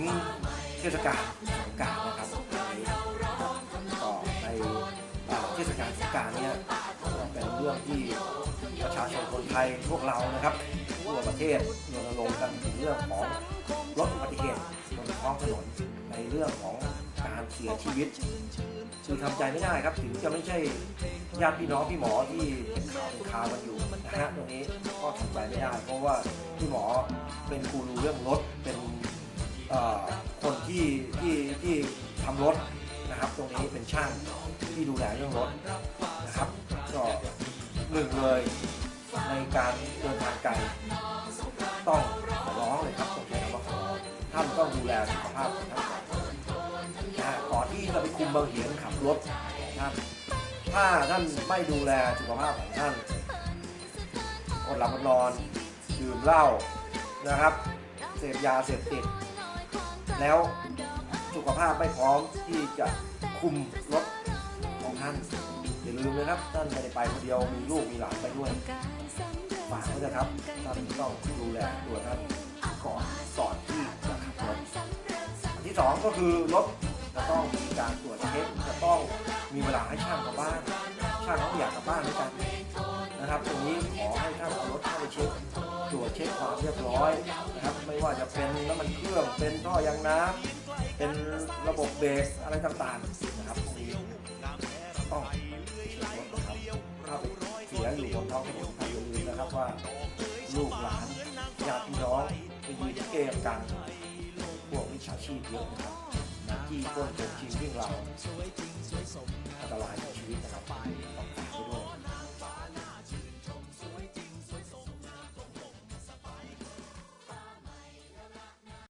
งเทศกาลสงกรารนะครับก็ในอ่าเทศกาลสงกรารเนี่ยเป็นเรื่องที่ประชาชนคนไทยพวกเรานะครับทั่วประเทศรณรงค์กันถึงเรื่องของลดอุบัติเหตุบนท้องถนนในเรื่องของการเสียชีวิตคือทำใจไม่ได้ครับถึงจะไม่ใช่ญาติพี่น้องพี่หมอที่เป็นข่าวเป็นข่าวกันอยู่นะฮะตรงนี้ก็ทำใจไม่ได้ เพราะว่าพี่หมอเป็นกูรู้เรื่องรถเป็น คนที่ที่ที่ทำรถนะครับ ตรงนี้เป็นช่างที่ดูแลเรื่องรถนะครับก็หนึ่งเลยในการเดินทางไกลต้องขอร้องเลยครับต้องใช้คำว่าขอร้องท่านต้องดูแลสุขภาพของท่านนะก่อนที่จะไปคุมบางเหียนขับรถท่านถ้าท่านไม่ดูแลสุขภาพของท่านอดหลับอดนอนดื่มเหล้านะครับ เสพยาเสพติด แล้วสุขภาพไม่พร้อมที่จะคุมรถของท่านอย่าลืมนะครับท่านไม่ได้ไปคนเดียวมีลูกมีหลานไปด้วยฝากไว้นะครับท่านต้องดูแลตัวท่านก่อนก่อนที่จะขับรถอันที่สองก็คือรถจะต้องมีการตรวจเช็คจะต้องมีเวลาให้ช่างกลับบ้านช่างเขาอยากกลับบ้านด้วยกันนะครับ ตรงนี้ขอให้ท่านเอารถเข้าไปเช็ค ตรวจเช็คความเรียบร้อยนะครับไม่ว่าจะเป็นน้ำมันเครื่องเป็นท่อยางน้ำเป็นระบบเบรกอะไรต่างๆนะครับตรงนี้ต้องเช็ครถนะครับถ้าไปเสียอยู่บนท้องถนนท่านอย่าลืมนะครับว่าลูกหลานญาติพี่น้องไปยืนเกมกันพวกวิชาชีพเยอะนะครับมาจี้ปล้นโกงชิงวิ่งเราอันตราย